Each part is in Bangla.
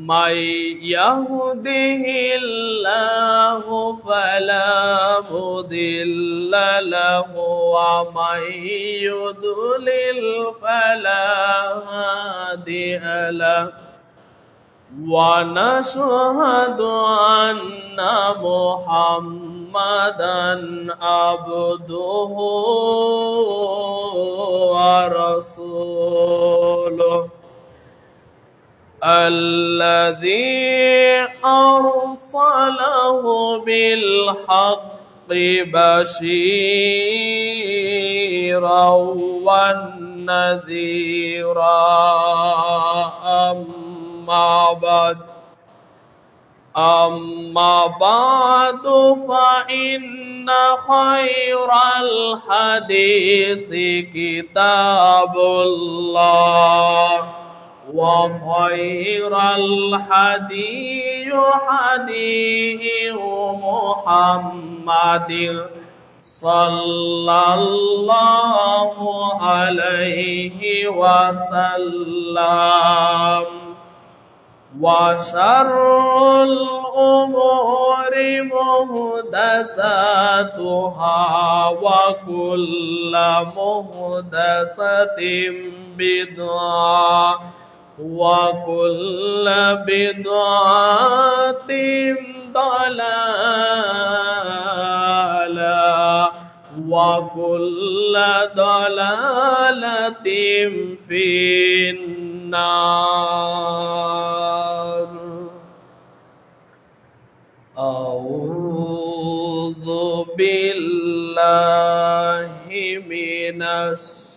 من يهده الله فلا مضل له ومن يضلل فلا هادي له ونشهد أن محمدا عبده ورسوله الذي أرسله بالحق بشيرا ونذيرا أما بعد أما بعد فإن خير الحديث كتاب الله وخير الحدي حدي محمد صلى الله عليه وسلم. وشر الأمور مهدساتها وكل مهدسة بدعة. وكل بدعة ضلالة وكل ضلالة في النار أعوذ بالله من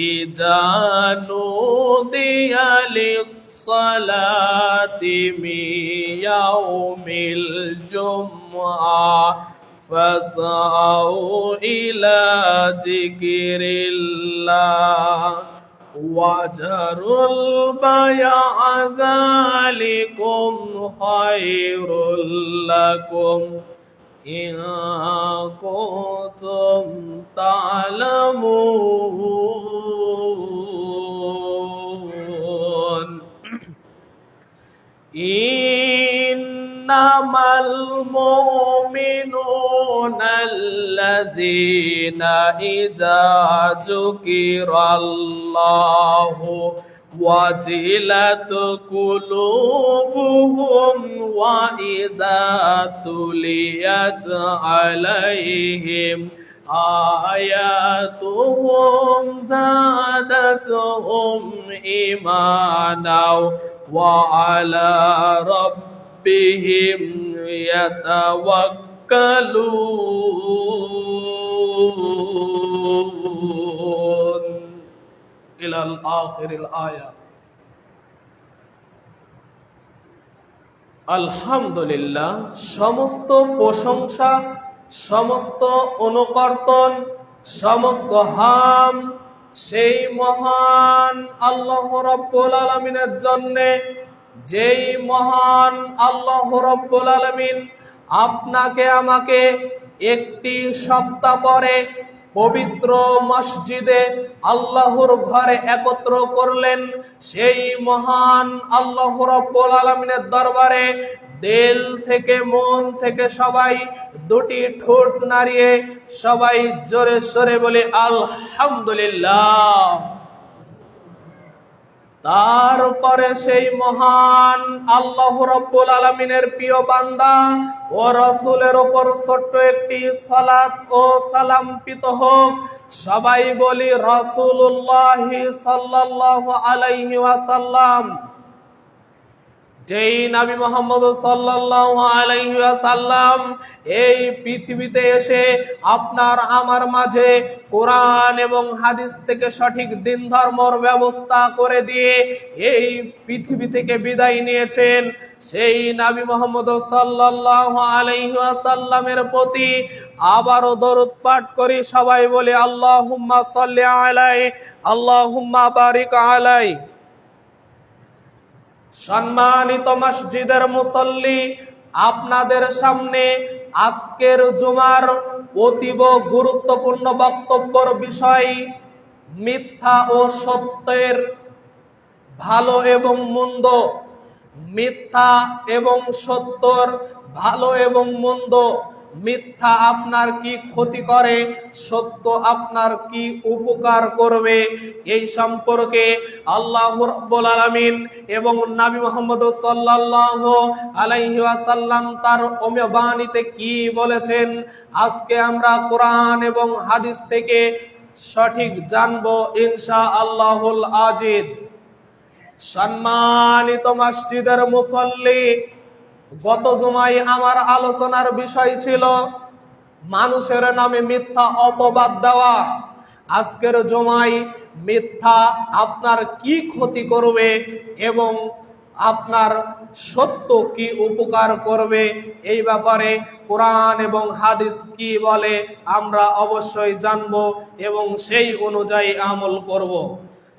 إذا نودي للصلاة من يوم الجمعة فاسعوا إلى ذكر الله. وجروا البيع ذلكم خير لكم. إن كنتم تعلمون إنما المؤمنون الذين إذا ذكر الله وجلت قلوبهم وإذا تليت عليهم آياتهم زادتهم إيمانا وعلى ربهم يتوكلون. إلى الآخر الآية আলহামদুলিল্লাহ সমস্ত প্রশংসা সমস্ত অনুকর্তন সমস্ত হাম সেই মহান আল্লাহ রব্বুল আলমিনের জন্যে যেই মহান আল্লাহ রব্বুল আলমিন আপনাকে আমাকে একটি সপ্তাহ পরে পবিত্র মসজিদে আল্লাহর ঘরে একত্র করলেন। সেই মহান আল্লাহ রব্বুল আলমিনের দরবারে দিল থেকে মন থেকে সবাই দুটি ঠোঁট নাড়িয়ে সবাই জোরে সরে বলে, আলহামদুলিল্লাহ। তারপরে সেই মহান আল্লাহ রব্বুল আলমিনের প্রিয় বান্দা ও রসুলের ওপর ছোট্ট একটি সালাত ও সালাম পিত হোক। সবাই বলি রসুল্লাহ সাল্লাহ আলাইহি ওয়াসাল্লাম। যেই নবী মোহাম্মদ ওয়াসাল্লাম এই পৃথিবীতে এসে আপনার, আমার মাঝে কোরআন এবং হাদিস থেকে সঠিক দিন, ধর্মর ব্যবস্থা করে দিয়ে এই পৃথিবী থেকে বিদায় নিয়েছেন। সেই নবী মোহাম্মদ সাল্লাল্লাহু আলাইহি ওয়াসাল্লামের প্রতি আবারও দরুদ পাঠ করি। সবাই বলে, আল্লাহুম্মা সাল্লি আলাই, আল্লাহুম্মা বারিক আলাই। সম্মানিত মসজিদের মুসল্লি, আপনাদের সামনে আজকের জুমার অতীব গুরুত্বপূর্ণ বক্তব্যর বিষয় মিথ্যা ও সত্যের ভালো এবং মন্দ। মিথ্যা এবং সত্যর ভালো এবং মন্দ মিথ্যা আপনার কি ক্ষতি করে? সত্য আপনার কি উপকার করবে? এই সম্পর্কে আল্লাহ রাব্বুল আলামিন এবং নবী মুহাম্মদ সাল্লাল্লাহু আলাইহি তার অমীয় বাণীতে কি বলেছেন? আজকে আমরা কোরআন এবং হাদিস থেকে সঠিক জানব ইনশা আল্লাহুল আজিজ। সম্মানিত মসজিদের মুসল্লি গত জমায় আমার আলোচনার বিষয় ছিল মানুষের নামে মিথ্যা অপবাদ দেওয়া আজকের জমায় মিথ্যা আপনার কি ক্ষতি করবে এবং আপনার সত্য কি উপকার করবে, এই ব্যাপারে কোরআন এবং হাদিস কি বলে আমরা অবশ্যই জানব এবং সেই অনুযায়ী আমল করব।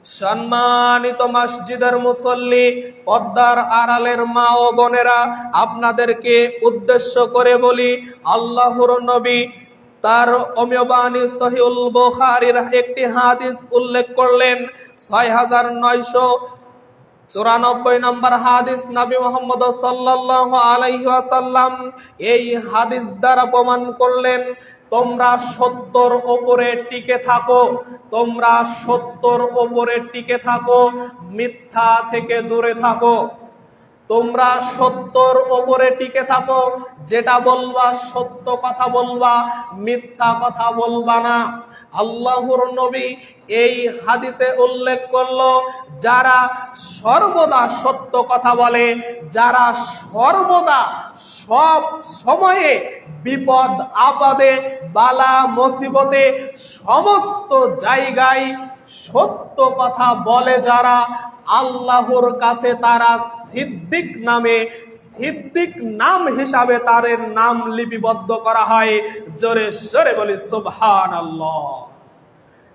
সম্মানিত মসজিদের মুসল্লি পদ্মার আড়ালের মা ও বোনেরা, আপনাদেরকে উদ্দেশ্য করে বলি, আল্লাহর নবী তার অমিয়বাণী সহিউল বুখারীর একটি হাদিস উল্লেখ করলেন। ছয় হাজার নয়শো চুরানব্বই নম্বর হাদিস নবী মোহাম্মদ সাল্লাল্লাহু আলাইহি ওয়াসাল্লাম এই হাদিস দ্বারা প্রমাণ করলেন তোমরা সত্যর ওপরে টিকে থাকো তোমরা সত্যর ওপরে টিকে থাকো মিথ্যা থেকে দূরে থাকো। তোমরা সত্যর ওপরে টিকে থাকো। যেটা বলবা সত্য কথা বলবা, মিথ্যা কথা বলবা না। আল্লাহর নবী এই হাদিসে উল্লেখ করল, যারা সর্বদা সত্য কথা বলে, যারা সর্বদা সব সময়ে বিপদ, আপদে, বালা, মুসিবতে সমস্ত জায়গায় সত্য কথা বলে যারা, আল্লাহর কাছে তারা সিদ্দিক নামে, সিদ্দিক নাম হিসাবে তাদের নাম লিপিবদ্ধ করা হয়। জোরে সরে বলি সুবহান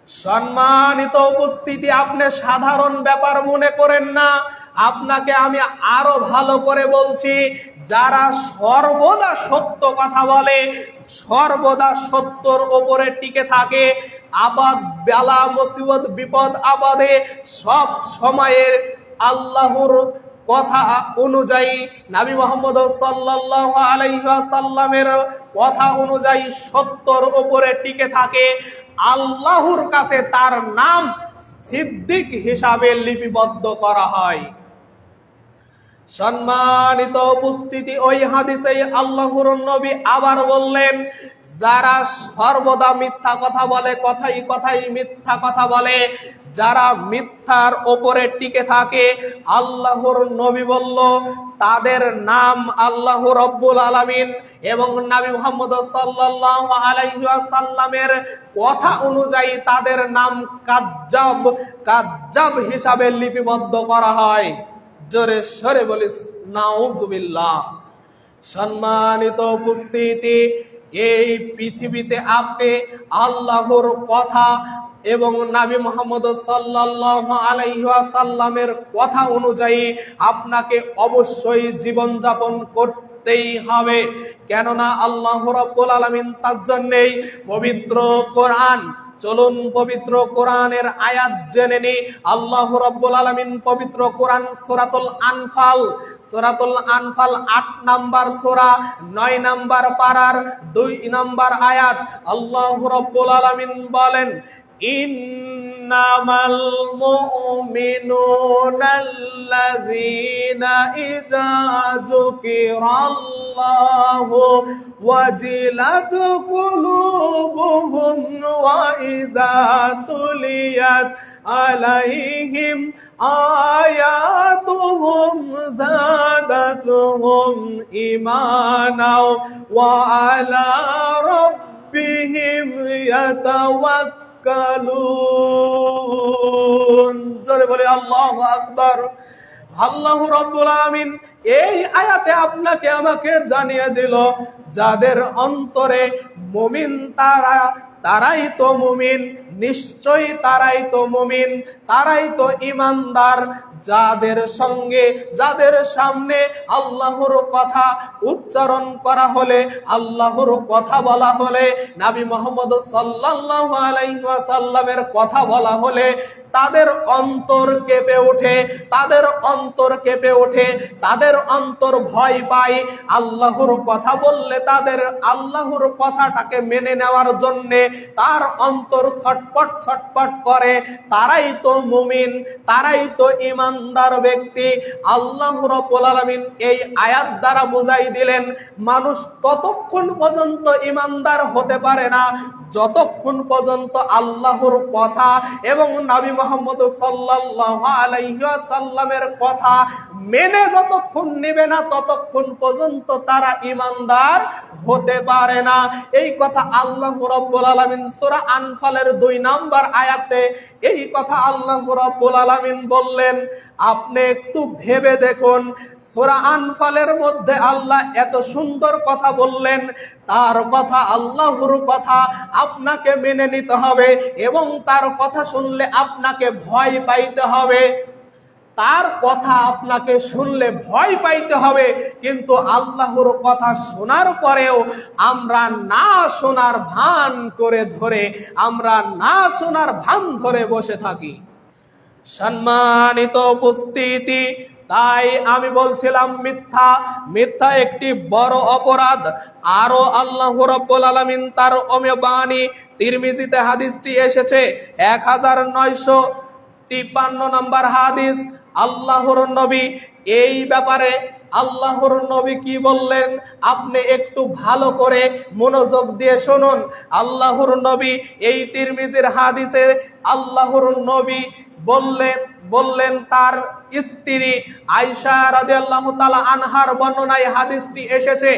সম্মানিত উপস্থিতি, আপনি সাধারণ ব্যাপার মনে করেন না। আপনাকে আমি আরও ভালো করে বলছি, যারা সর্বদা সত্য কথা বলে, সর্বদা সত্যর ওপরে টিকে থাকে, আবাদ, বেলা, মুসিবত, বিপদ, আবাদে সব সময়ের আল্লাহর কথা অনুযায়ী নাবি মোহাম্মদ সাল্লাল্লাহু আলাইহি ওয়াসাল্লামের কথা অনুযায়ী সত্যর ওপরে টিকে থাকে। আল্লাহর কাছে তার নাম সিদ্দিক হিসাবে লিপিবদ্ধ করা হয়। সম্মানিত উপস্থিতি, ওই হাদিসে আল্লাহর নবী আবার বললেন, যারা সর্বদা মিথ্যা কথা বলে, কথাই কথাই মিথ্যা কথা বলে, যারা মিথ্যার ওপরে টিকে থাকে, আল্লাহর নবী বলল, তাদের নাম আল্লাহ রব্বুল আলামিন এবং নবী মোহাম্মদ সাল্লাল্লাহু আলাইহি ওয়াসাল্লামের কথা অনুযায়ী তাদের নাম কাজ্জাব কাজ্জাব হিসাবে লিপিবদ্ধ করা হয়। জোরে সরে বলিস, নাউজুবিল্লাহ। সম্মানিত উপস্থিতি, এই পৃথিবীতে আপনি আল্লাহর কথা এবং নাবি মোহাম্মদ সাল্লাল্লাহু আলাইহি ওয়াসাল্লামের কথা অনুযায়ী আপনাকে অবশ্যই জীবন যাপন বুঝতেই হবে। কেননা আল্লাহ রব্বুল আলমিন তার জন্যেই পবিত্র কোরআন চলুন পবিত্র কোরআনের আয়াত জেনে নি। আল্লাহ রব্বুল আলমিন পবিত্র কোরআন সোরাতুল আনফাল সোরাতুল আনফাল আট নাম্বার সোরা, নয় নাম্বার পাড়ার দুই নাম্বার আয়াত। আল্লাহ রব্বুল আলমিন বলেন إنما المؤمنون الذين إذا ذكر الله وجلت قلوبهم وإذا تليت عليهم آياتهم زادتهم إيمانا وعلى ربهم يتوكلون জোরে বলে আল্লাহু আকবার। আল্লাহ রব্বুল আমিন এই আয়াতে আপনাকে আমাকে জানিয়ে দিল, যাদের অন্তরে মুমিন তারা, তারাই তো মুমিন, নিশ্চয়ই তারাই তো মুমিন, তারাই তো ইমানদার যাদের সঙ্গে, যাদের সামনে আল্লাহর কথা উচ্চারণ করা হলে, আল্লাহর কথা বলা হলে, নাবি মোহাম্মদ সাল্লাল্লাহু আলাইহি ওয়াসাল্লামের কথা বলা হলে, তাদের অন্তর কেঁপে ওঠে, তাদের অন্তর কেঁপে ওঠে, তাদের অন্তর ভয় পায়। আল্লাহর কথা বললে তাদের আল্লাহর কথাটাকে মেনে নেওয়ার জন্যে তার অন্তর ছটপট ছটপট করে। তারাই তো মুমিন, তারাই তো ইমানদার ব্যক্তি আল্লাহ রব্বুল আলামিন এই আয়াত দ্বারা বুঝাই দিলেন, মানুষ ততক্ষণ পর্যন্ত ইমানদার হতে পারে না, যতক্ষণ পর্যন্ত আল্লাহর কথা এবং নবী মোহাম্মদ ওয়াসাল্লামের কথা মেনে যতক্ষণ নেবে না, ততক্ষণ পর্যন্ত তারা ইমানদার হতে পারে না। এই কথা আল্লাহ রব্বুল আলামিন সূরা আনফালের দুই নাম্বার আয়াতে এই কথা আল্লাহ রব্বুল আলামিন বললেন আপনি একটু ভেবে দেখুন। সূরা আনফালের মধ্যে আল্লাহ এত সুন্দর কথা বললেন। তার কথা আল্লাহর কথা আপনাকে মেনে নিতে হবে এবং তার কথা শুনলে আপনাকে ভয় পাইতে হবে। তার কথা আপনাকে শুনলে ভয় পাইতে হবে, কিন্তু আল্লাহর কথা শোনার পরেও আমরা না শোনার ভান করে ধরে, আমরা না শোনার ভান ধরে বসে থাকি। সম্মানিত উপস্থিতি। তাই আমি বলছিলাম, মিথ্যা। মিথ্যা একটি বড় অপরাধ। আরও আল্লাহ রব্বুল আলামিন তার অমেবাণী তিরমিজিতে হাদিসটি এসেছে এক হাজার নয়শো তিপ্পান্ন নম্বর হাদিস। আল্লাহর নবী, এই ব্যাপারে আল্লাহর নবী কি বললেন? আপনি একটু ভালো করে মনোযোগ দিয়ে শুনুন। আল্লাহর নবী, এই তিরমিজির হাদিসে আল্লাহর নবী বললেন বললেন তার স্ত্রী আয়সা রাদিয়াল্লাহু তাআলা আনহার বর্ণনায় হাদিসটি এসেছে।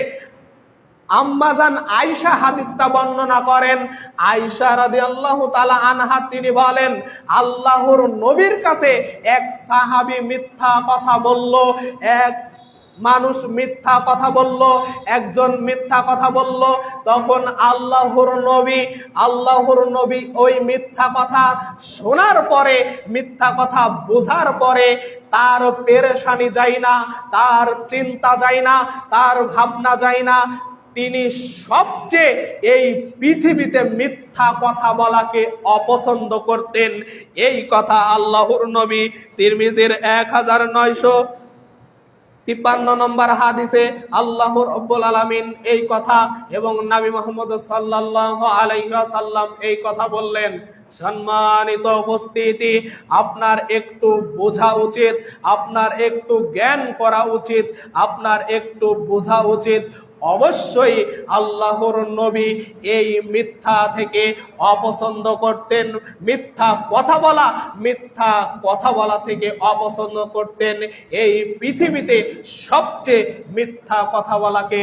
আম্মাজান আয়সা হাদিসটা বর্ণনা করেন। আয়সা রাদিয়াল্লাহু তালা আনহা তিনি বলেন, আল্লাহর নবীর কাছে এক সাহাবী মিথ্যা কথা বলল, এক মানুষ মিথ্যা কথা বলল, একজন মিথ্যা কথা বলল, তখন আল্লাহর নবী আল্লাহর নবী ওই মিথ্যা কথা শোনার পরে, মিথ্যা কথা বোঝার পরে তার পেরেশানি যায় না, তার চিন্তা যায় না, তার ভাবনা যায় না। তিনি সবচেয়ে এই পৃথিবীতে মিথ্যা কথা বলাকে অপছন্দ করতেন। এই কথা আল্লাহর নবী তিরমিজির এক হাজার নয়শো তিপ্পান্ন নম্বর হাদিসে আল্লাহর রব্বুল আলমিন এই কথা এবং নাবি মোহাম্মদ সাল্লাহ আলাইসাল্লাম এই কথা বললেন। সম্মানিত উপস্থিতি, আপনার একটু বোঝা উচিত, আপনার একটু জ্ঞান করা উচিত, আপনার একটু বোঝা উচিত। অবশ্যই আল্লাহর নবী এই মিথ্যা থেকে অপছন্দ করতেন। মিথ্যা কথা বলা, মিথ্যা কথা বলা থেকে অপছন্দ করতেন। এই পৃথিবীতে সবচেয়ে মিথ্যা কথা বলাকে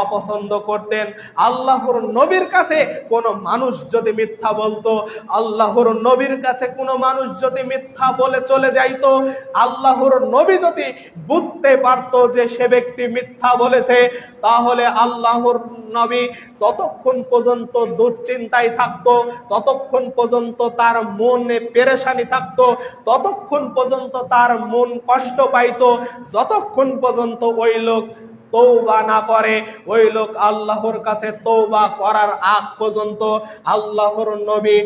অপছন্দ করতেন। আল্লাহর নবীর কাছে কোনো মানুষ যদি মিথ্যা বলতো, আল্লাহর নবীর কাছে কোনো মানুষ যদি মিথ্যা বলে চলে যাইতো, আল্লাহর নবী যদি বুঝতে পারতো যে সে ব্যক্তি মিথ্যা বলেছে, তাহলে আল্লাহর নবী ততক্ষণ পর্যন্ত দুশ্চিন্তায় থাকতো, ততক্ষণ পর্যন্ত তার মনে পেরেশানি থাকতো, ততক্ষণ পর্যন্ত তার মন কষ্ট পাইতো, যতক্ষণ পর্যন্ত ওই লোক তৌবা না করে, ওই লোক আল্লাহর কাছে তৌবা করার আগ পর্যন্ত আল্লাহর নবী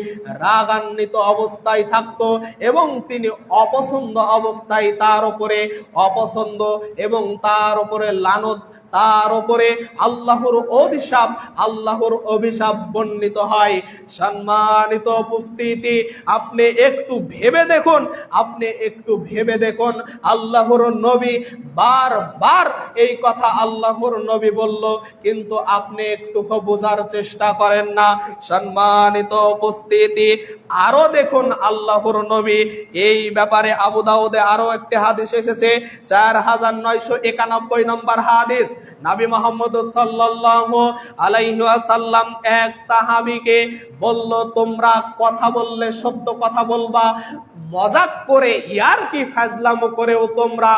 রাগান্বিত অবস্থায় থাকতো এবং তিনি অপছন্দ অবস্থায় তার উপরে অপছন্দ এবং তার উপরে লানত তার উপরে আল্লাহর অভিশাপ আল্লাহর অভিশাপ বর্ণিত হয়। সম্মানিত উপস্থিতি, আপনি একটু ভেবে দেখুন, আপনি একটু ভেবে দেখুন, আল্লাহর নবী বারবার এই কথা আল্লাহর নবী বলল, কিন্তু আপনি একটু বোঝার চেষ্টা করেন না। সম্মানিত উপস্থিতি, আরও দেখুন আল্লাহর নবী। এই ব্যাপারে আবু দাউদে আরও একটি হাদিস এসেছে, চার হাজার নয়শো একানব্বই নম্বর হাদিস। নাবি মোহাম্মদ সাল্লাল্লাহু আলাইহি ওয়াসাল্লাম এক সাহাবীকে বলল, তোমরা কথা বললে সত্য কথা বলবা। মজাক করে ইয়ার কি ফাজলামো করেও তোমরা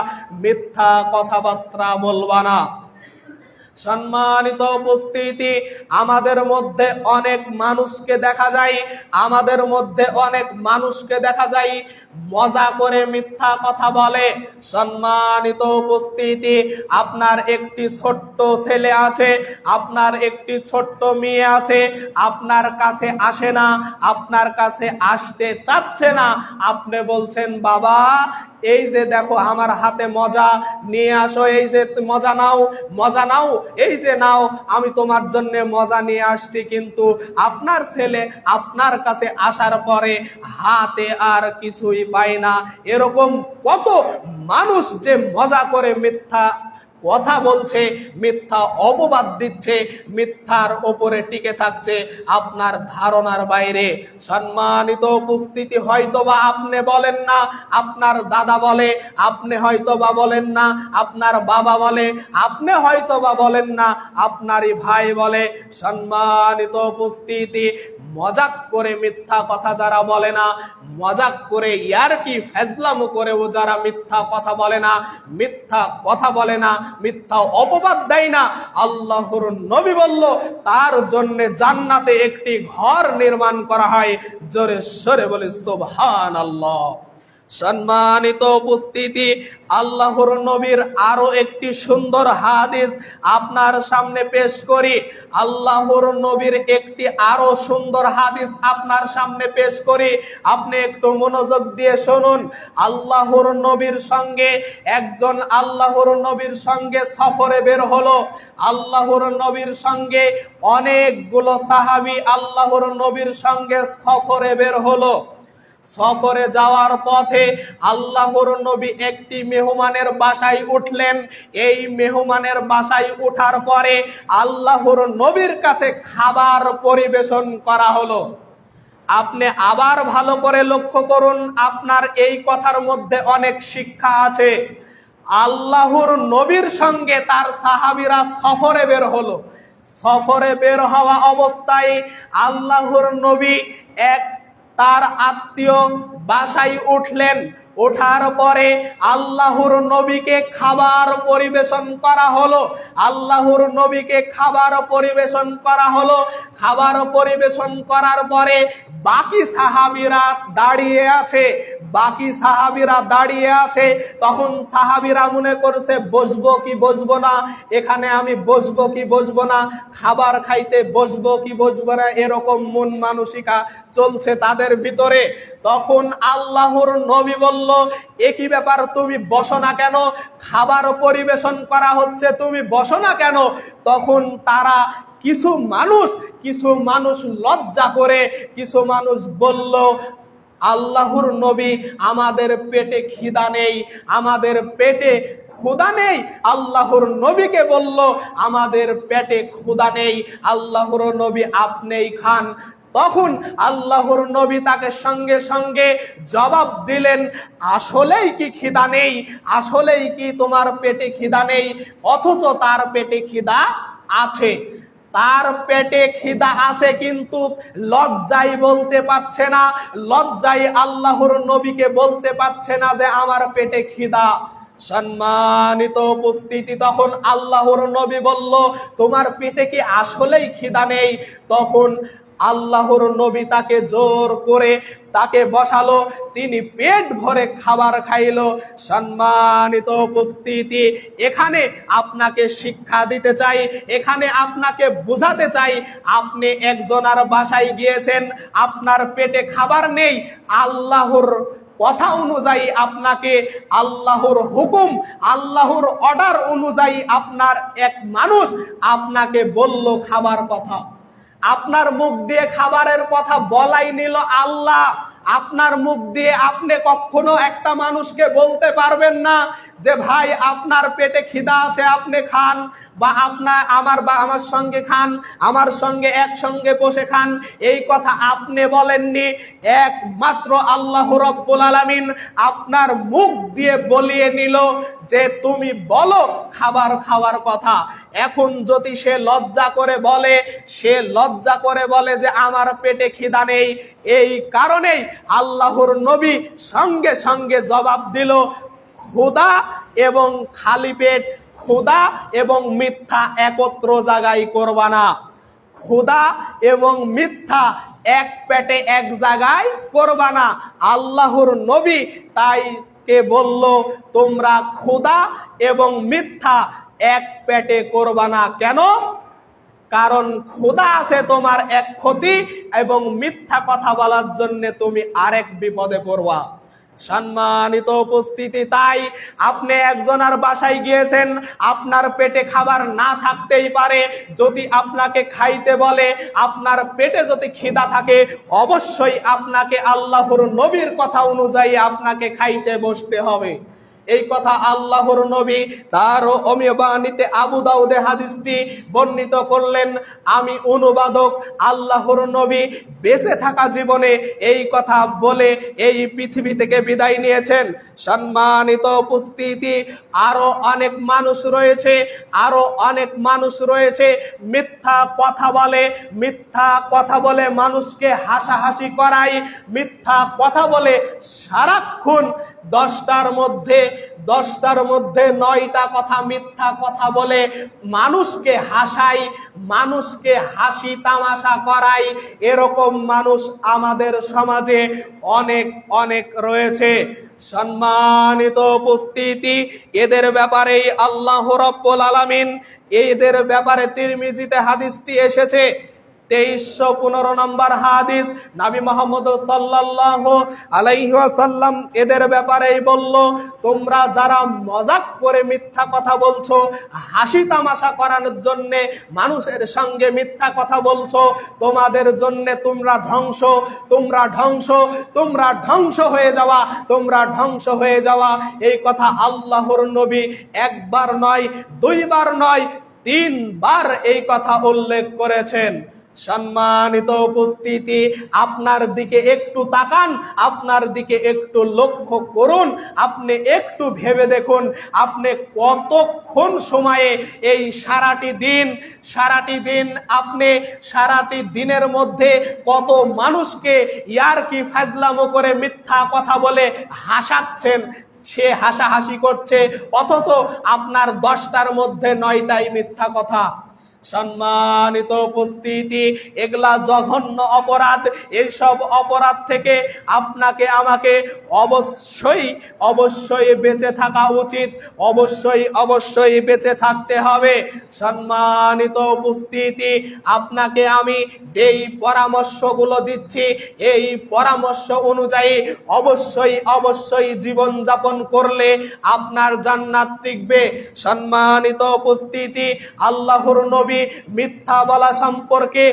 মিথ্যা কথাবার্তা বলবা না। সম্মানিত উপস্থিতি, আমাদের মধ্যে অনেক মানুষকে দেখা যায়, আমাদের মধ্যে অনেক মানুষকে দেখা যায়। মজা করে মিথ্যা কথা বলে। সম্মানিত উপস্থিতি, আপনার একটি ছোট্ট ছেলে আছে, আপনার একটি ছোট্ট মেয়ে আছে, আপনার কাছে আসে না, আপনার কাছে আসতে চাচ্ছে না। আপনি বলছেন, বাবা, এই যে দেখো আমার হাতে মজা, নিয়ে আসো, এই যে মজা নাও মজা নাও, এই যে নাও, আমি তোমার জন্য মজা নিয়ে আসছি। কিন্তু আপনার ছেলে আপনার কাছে আসার পরে হাতে আর কিছুই পায় না। এরকম কত মানুষ যে মজা করে মিথ্যা কথা বলছে, মিথ্যা অপবাদ দিচ্ছে, মিথ্যার ওপরে টিকে থাকছে আপনার ধারণার বাইরে। সম্মানিত উপস্থিতি হয়তোবা আপনি বলেন না, আপনার দাদা বলে, আপনি হয়তোবা বলেন না, আপনার বাবা বলে, আপনি হয়তোবা বলেন না, আপনারই ভাই বলে। সম্মানিত উপস্থিতি মজাক করে মিথ্যা কথা যারা বলে না, মজাক করে ইয়ার কি ফেজলাম করেও যারা মিথ্যা কথা বলে না, মিথ্যা কথা বলে না, মিথ্যা অপবাদ দেয় না। আল্লাহর নবী বলল, তার জন্য জান্নাতে একটি ঘর নির্মাণ করা হয়। জোরে সরে বলে সোভান আল্লাহ সম্মানিত উপস্থিতি, আল্লাহর নবীর আরও একটি সুন্দর হাদিস আপনার সামনে পেশ করি। আল্লাহর নবীর একটি আরও সুন্দর হাদিস আপনার সামনে পেশ করি। আপনি একটু মনোযোগ দিয়ে শুনুন। আল্লাহর নবীর সঙ্গে, একজন আল্লাহর নবীর সঙ্গে সফরে বের হলো। আল্লাহর নবীর সঙ্গে অনেকগুলো সাহাবি আল্লাহর নবীর সঙ্গে সফরে বের হলো। সফরে যাওয়ার পথে আল্লাহর নবী একটি মেহমানের বাসায় উঠলেন। এই মেহমানের বাসায় ওঠার পরে আল্লাহর নবীর কাছে খাবার পরিবেশন করা হলো। আপনি আবার ভালো করে লক্ষ্য করুন, আপনার এই কথার মধ্যে অনেক শিক্ষা আছে। আল্লাহর নবীর সঙ্গে তার সাহাবিরা সফরে বের হলো। সফরে বের হওয়া অবস্থায় আল্লাহর নবী এক তার আত্মীয় বাসায় উঠলেন। ওঠার পরে আল্লাহর নবীকে খাবার পরিবেশন করা হলো। আল্লাহর নবীকে খাবার পরিবেশন করা হলো। খাবার পরিবেশন করার পরে বাকি সাহাবিরা দাঁড়িয়ে আছে। বাকি সাহাবিরা দাঁড়িয়ে আছে। তখন সাহাবিরা মনে করছে, বসবো কি বসবো না? এখানে আমি বসবো কি বসবো না? খাবার খাইতে বসবো কি বসবো না? এরকম মন মানসিকা চলছে তাদের ভিতরে। তখন আল্লাহর নবী বলল, একই ব্যাপার, তুমি বসো না কেন? খাবার পরিবেশন করা হচ্ছে, তুমি বসো না কেন? তখন তারা কিছু মানুষ কিছু মানুষ লজ্জা করে, কিছু মানুষ বলল, আল্লাহর নবী, আমাদের পেটে খিদা নেই, আমাদের পেটে ক্ষুদা নেই। আল্লাহর নবীকে বলল, আমাদের পেটে ক্ষুদা নেই, আল্লাহর নবী আপনিই খান। তখন আল্লাহর নবী তাকে সঙ্গে সঙ্গে জবাব দিলেন, আসলেই কি খিদা নেই? আসলেই কি তোমার পেটে খিদা নেই? অথচ তার পেটে খিদা আছে। তার পেটে খিদা আছে কিন্তু লজ্জাই বলতে পারছে না, লজ্জাই আল্লাহর নবীকে বলতে পারছে না যে আমার পেটে খিদা। সম্মানিত উপস্থিতি, তখন আল্লাহর নবী বলল, তোমার পেটে কি আসলেই খিদা নেই? তখন আল্লাহর নবী তাকে জোর করে তাকে বসালো, তিনি পেট ভরে খাবার খাইল। সম্মানিত উপস্থিতি, এখানে আপনাকে শিক্ষা দিতে চাই, এখানে আপনাকে বুঝাতে চাই, আপনি একজনার বাসায় গিয়েছেন, আপনার পেটে খাবার নেই, আল্লাহর কথা অনুযায়ী আপনাকে, আল্লাহর হুকুম, আল্লাহর অর্ডার অনুযায়ী আপনার এক মানুষ আপনাকে বলল খাবার কথা। আপনার মুখ দিয়ে খাবারের কথা বলাই নিল আল্লাহ। আপনার মুখ দিয়ে আপনি কখনো একটা মানুষকে বলতে পারবেন না যে, ভাই, আপনার পেটে খিদা আছে, আপনি খান বা আপনার, আমার বা আমার সঙ্গে খান, আমার সঙ্গে একসঙ্গে বসে খান। এই কথা আপনি বলেননি। একমাত্র আল্লাহ রব্বুল আলামিন আপনার মুখ দিয়ে বলিয়ে নিল যে, তুমি বলো, খাবার খাওয়ার কথা। এখন যদি সে লজ্জা করে বলে, সে লজ্জা করে বলে যে আমার পেটে খিদা নেই, এই কারণেই আল্লাহর নবী সঙ্গে সঙ্গে জবাব দিল ক্ষুদা এবং খালি পেট ক্ষুদা এবং মিথ্যা একত্র জায়গায় করবা না। ক্ষুদা এবং মিথ্যা এক পেটে এক জায়গায় করবা না। আল্লাহর নবী তাই কে বলল, তোমরা ক্ষুদা এবং মিথ্যা এক পেটে করবা না কেন? কারণ ক্ষুদা আছে তোমার এক ক্ষতি এবং মিথ্যা কথা বলার জন্য তুমি আরেক বিপদে পড়বা। সম্মানিত উপস্থিতি, তাই আপনি একজনের বাসায় গিয়েছেন, আপনার পেটে খাবার না থাকতেই পারে, যদি আপনাকে খাইতে বলে, আপনার পেটে যদি খিদা থাকে, অবশ্যই আপনাকে আল্লাহর নবীর কথা অনুযায়ী আপনাকে খাইতে বসতে হবে। এই কথা আল্লাহর নবী তার অমিয়বাণীতে আবু দাউদে হাদিসটি বর্ণিত করলেন, আমি অনুবাদক আল্লাহর নবী বেঁচে থাকা জীবনে এই কথা বলে এই পৃথিবী থেকে বিদায় নিয়েছেন। সম্মানিত উপস্থিতি আরও অনেক মানুষ রয়েছে আরও অনেক মানুষ রয়েছে, মিথ্যা কথা বলে, মিথ্যা কথা বলে মানুষকে হাসাহাসি করায় মিথ্যা কথা বলে সারাক্ষণ দশটার মধ্যে দশটার মধ্যে নয়টা কথা মিথ্যা কথা বলে মানুষকে হাসাই, মানুষকে হাসি তামাশা করাই, এরকম মানুষ আমাদের সমাজে অনেক অনেক রয়েছে। সম্মানিত উপস্থিতি, এদের ব্যাপারেই আল্লাহ রব্বুল আলামিন, এদের ব্যাপারে তিরমিজিতে হাদিসটি এসেছে। তেইশশো পনেরো নম্বর হাদিস। নাবি মোহাম্মদ সাল্লাহ আলাইহাসাল্লাম এদের ব্যাপারেই বলল, তোমরা যারা মজাক করে মিথ্যা কথা বলছো, হাসি তামাশা করানোর জন্য মানুষের সঙ্গে মিথ্যা কথা বলছো, তোমাদের জন্য তোমরা ধ্বংস তোমরা ধ্বংস তোমরা ধ্বংস হয়ে যাওয়া, তোমরা ধ্বংস হয়ে যাওয়া। এই কথা আল্লাহর নবী একবার নয়, দুইবার নয়, তিনবার এই কথা উল্লেখ করেছেন। সম্মানিত উপস্থিতি, আপনার দিকে একটু তাকান, আপনার দিকে একটু লক্ষ্য করুন, আপনি একটু ভেবে দেখুন, আপনি কতক্ষণ সময়ে এই সারাটি দিন সারাটি দিন আপনি সারাটি দিনের মধ্যে কত মানুষকে ইয়ারকি ফাজলামো করে মিথ্যা কথা বলে হাসাচ্ছেন, সে হাসাহাসি করছে, অথচ আপনার দশটার মধ্যে নয়টাই মিথ্যা কথা। সম্মানিত উপস্থিতি, এগুলা জঘন্য অপরাধ এইসব অপরাধ থেকে আপনাকে, আমাকে অবশ্যই অবশ্যই বেঁচে থাকা উচিত, অবশ্যই অবশ্যই বেঁচে থাকতে হবে। সম্মানিত উপস্থিতি, আপনাকে আমি যেই পরামর্শগুলো দিচ্ছি, এই পরামর্শ অনুযায়ী অবশ্যই অবশ্যই জীবন যাপন করলে আপনার জান্নাত টিকবে। সম্মানিত উপস্থিতি, আল্লাহর নবী মিথ্যা বলা সম্পর্কে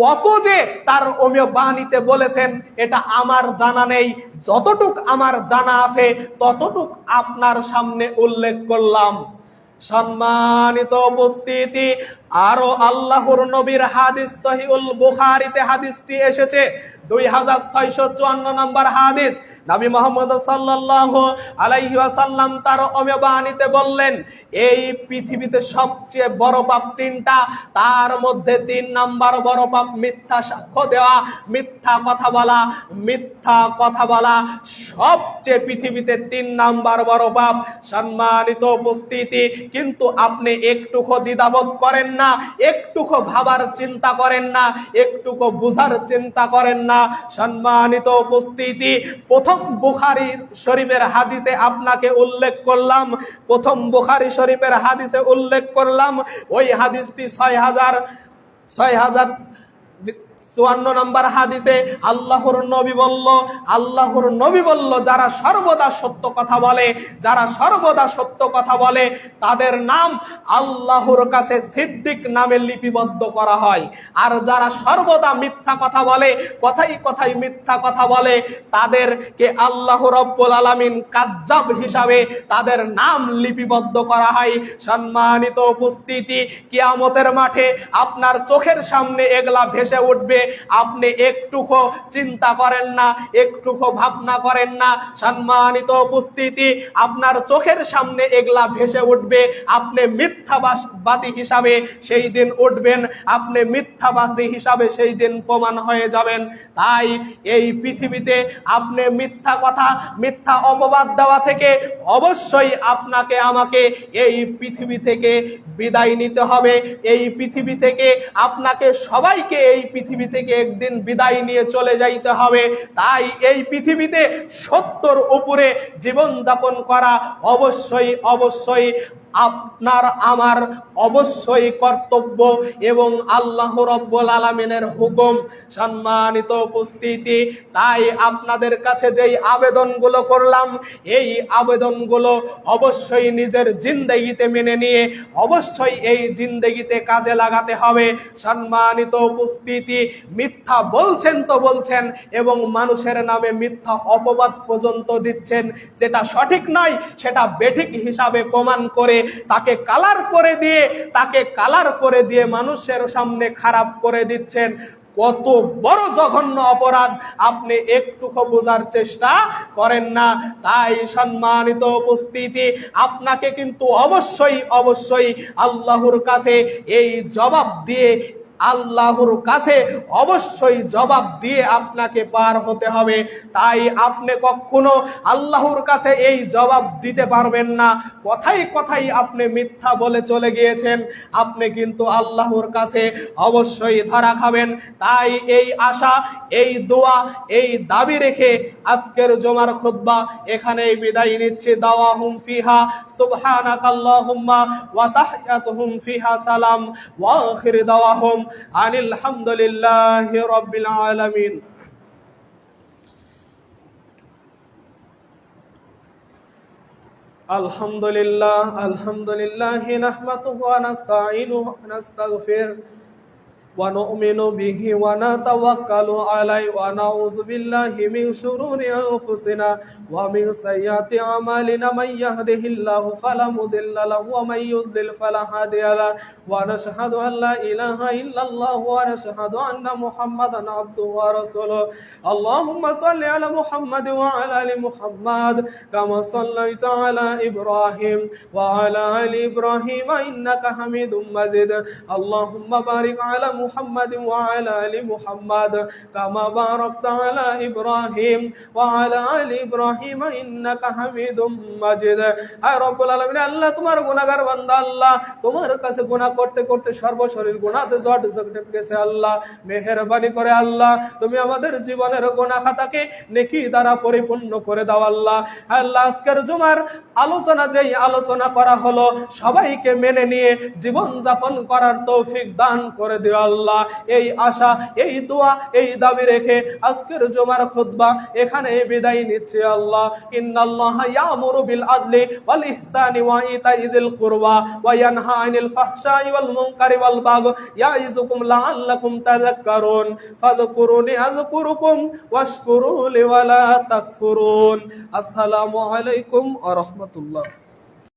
কত যে তার অমীয় বাণীতে বলেছেন, এটা আমার জানা নেই। যতটুক আমার জানা আছে, ততটুক আপনার সামনে উল্লেখ করলাম। সম্মানিত উপস্থিতি, আরও আল্লাহর নবীর হাদিস সহিউল বুখারিতে হাদিসটি এসেছে। দুই হাজার ছয়শো চুয়ান্ন নম্বর হাদিস। নবী মোহাম্মদ সাল্লাল্লাহু আলাইহি ওয়াসাল্লাম তার অমেবাণীতে বললেন, এই পৃথিবীতে সবচেয়ে বড় পাপ তিনটা। তার মধ্যে তিন নাম্বার বড় পাপ মিথ্যা সাক্ষ্য দেওয়া, মিথ্যা কথা বলা, মিথ্যা কথা বলা। সবচেয়ে পৃথিবীতে তিন নাম্বার বড় পাপ। সম্মানিত উপস্থিতি, কিন্তু আপনি একটুকু দ্বিধাবোধ করেন না, একটুকু ভাবার চিন্তা করেন না, একটুকু বুঝার চিন্তা করেন না। সম্মানিত উপস্থিতি। প্রথম বুখারি শরীফের হাদিসে আপনাকে উল্লেখ করলাম। প্রথম বুখারি শরীফের হাদিসে উল্লেখ করলাম। ওই হাদিসটি ছয় হাজার ছয় হাজার চুয়ান্ন নম্বর হাদিসে আল্লাহর নবী বলল, আল্লাহর নবী বলল, যারা সর্বদা সত্য কথা বলে, যারা সর্বদা সত্য কথা বলে, তাদের নাম আল্লাহর কাছে সিদ্দিক নামে লিপিবদ্ধ করা হয়। আর যারা সর্বদা মিথ্যা কথা বলে, কথাই কথাই মিথ্যা কথা বলে, তাদেরকে আল্লাহ রব্বুল আলামিন কাজ্জাব হিসাবে তাদের নাম লিপিবদ্ধ করা হয়। সম্মানিত উপস্থিতি, কিয়ামতের মাঠে আপনার চোখের সামনে এগলা ভেসে উঠবে। আপনি একটুকু চিন্তা করেন না, একটুকু ভাবনা করেন না। সম্মানিত উপস্থিতি, আপনার চোখের সামনে এগলা ভেসে উঠবে। আপনি মিথ্যাবাদী হিসাবে সেই দিন উঠবেন। আপনি মিথ্যাবাদী হিসাবে সেই দিন প্রমাণ হয়ে যাবেন। তাই এই পৃথিবীতে আপনি মিথ্যা কথা, মিথ্যা অপবাদ দেওয়া থেকে অবশ্যই আপনাকে আমাকে এই পৃথিবী থেকে বিদায় নিতে হবে। এই পৃথিবী থেকে আপনাকে সবাইকে এই পৃথিবী থেকে একদিন বিদায় নিয়ে চলে যাইতে হবে। তাই এই পৃথিবীতে সত্যর উপরে জীবন যাপন করা অবশ্যই অবশ্যই আপনার, আমার অবশ্যই কর্তব্য এবং আল্লাহ রব্বুল আলমিনের হুকুম। সম্মানিত উপস্থিতি, তাই আপনাদের কাছে যেই আবেদনগুলো করলাম, এই আবেদনগুলো অবশ্যই নিজের জিন্দেগিতে মেনে নিয়ে, অবশ্যই এই জিন্দেগিতে কাজে লাগাতে হবে। সম্মানিত উপস্থিতি মিথ্যা বলছেন তো বলছেন এবং মানুষের নামে মিথ্যা অপবাদ পর্যন্ত দিচ্ছেন। যেটা সঠিক নয়, সেটা বেঠিক হিসাবে প্রমাণ করে তাকে কালার করে দিয়ে, তাকে কালার করে দিয়ে মানুষের সামনে খারাপ করে দিচ্ছেন। কত বড় জঘন্য অপরাধ। আপনি একটুকু বোঝার চেষ্টা করেন না। তাই সম্মানিত উপস্থিতি, আপনাকে কিন্তু অবশ্যই অবশ্যই আল্লাহর কাছে এই জবাব দিয়ে আল্লাহর কাছে অবশ্যই জবাব দিয়ে আপনাকে পার হতে হবে। তাই আপনি কখনো আল্লাহর কাছে এই জবাব দিতে পারবেন না। কথাই কথাই আপনি মিথ্যা বলে চলে গিয়েছেন। আপনি কিন্তু আল্লাহর কাছে অবশ্যই ধরা খাবেন। তাই এই আশা, এই দোয়া, এই দাবি রেখে আজকের জমার খুতবা এখানেই বিদায় নিচ্ছে। দাওয়া হুম ফিহা, সুবহানাকাল্লাহুম্মা ওয়া তাহিয়াতুহুম ফিহা সালাম। ওয়া আখির দাওয়াহুম। عن الحمد لله رب العالمين. الحمد لله الحمد لله نحمده ونستعينه ونستغفره. ونؤمن به ونتوكل عليه ونعوذ بالله من شرور أنفسنا ومن سيئات أعمالنا من يهده الله فلا مضل له ومن يضلل فلا هادي له ونشهد أن لا إله إلا الله ونشهد أن محمدا عبده ورسوله اللهم صل على محمد وعلى آل محمد كما صليت على إبراهيم وعلى آل إبراهيم إنك حميد مجيد اللهم بارك على محمد وعلى آل محمد كما باركت على إبراهيم وعلى آل إبراهيم إنك حميد مجيد আয় রব্বুল আলামিন আল্লাহ তোমার গুনাহগার বান্দা আল্লাহ তোমার কাছে গুনাহ করতে করতে সর্বশরীর গুনাহতে জট জট গেছে আল্লাহ মেহেরবানি করে আল্লাহ তুমি আমাদের জীবনের গুনাহ খাতাকে নেকি দ্বারা পরিপূর্ণ করে দাও আল্লাহ আল্লাহ আজকের জুমার আলোচনা যেই আলোচনা করা হলো সবাইকে মেনে নিয়ে জীবন যাপন করার তৌফিক দান করে দিও আল্লাহ, এই আশা, এই দোয়া, এই দাবি রেখে আজকের জুমার খুতবা এখানে বিদায় নিচ্ছে আল্লাহ। ইন্নাল্লাহ ইয়ামুরু আদলি কুরবা আনিল আসসালামু আলাইকুম